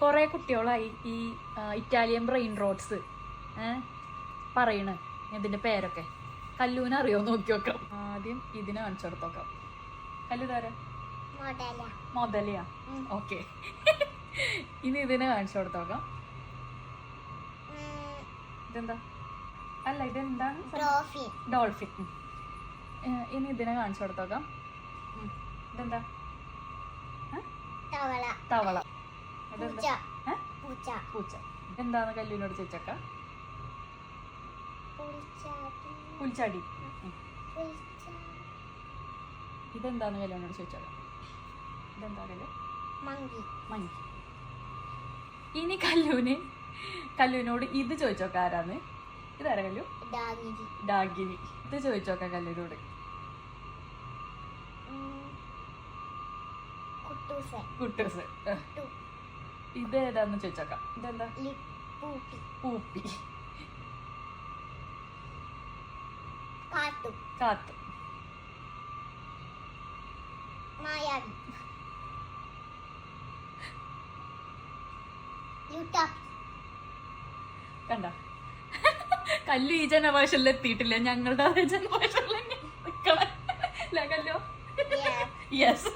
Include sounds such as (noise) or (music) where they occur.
കുറേ കുട്ടികളായി ഈ ഇറ്റാലിയൻ ബ്രെയിൻ റോഡ്സ് പറയണ് ഇതിന്റെ പേരൊക്കെ. കല്ലൂന് അറിയോ? നോക്കി നോക്കാം. ആദ്യം ഇതിനെ കാണിച്ചു കൊടുത്തോക്കാം. കല്ലു താരം മുതലയാ. ഓക്കെ. (laughs) ഇനി ഇതിനെ കാണിച്ചു കൊടുത്തോക്കാം. ഇതെന്താ? അല്ല ഇതെന്താണ് ഡോൾഫിൻ. ഇനി ഇതിനെ കാണിച്ചു കൊടുത്തോക്കാം. ഇതെന്താ? തവള. തവള. പൂച്ച. എന്താണ് കല്ലുവിനോട് ചോദിച്ചക്ക? പുൽച്ചാടി. ഇതെന്താണ് കല്യാണോട് ചോദിച്ചേക്കാം? ഇതെന്താ കല്ല്? മങ്കി. മഞ്ഞ് ഇനി കല്ലൂന് കല്ലൂനോട് ഇത് ചോദിച്ചോക്ക ആരാന്ന്? ഇതാരാ കല്ലു? ഡാഗിനി. ഇത് ചോദിച്ചോക്ക കല്ലൂനോട്. കുട്ടൂസ് കുട്ടൂസ് ഇത് ഏതാന്ന് ചോദിച്ചേക്കാം. ഇതെന്താ? പൂപ്പി. കാട്ടു. കാത്തു മായാവി. കണ്ട? കല്ലു ഈ ജനഭാഷയിൽ എത്തിയിട്ടില്ല. ഞങ്ങളുടെ ജനഭാഷയിൽ നിൽക്കണം അല്ലേ കല്ലോ. യെസ്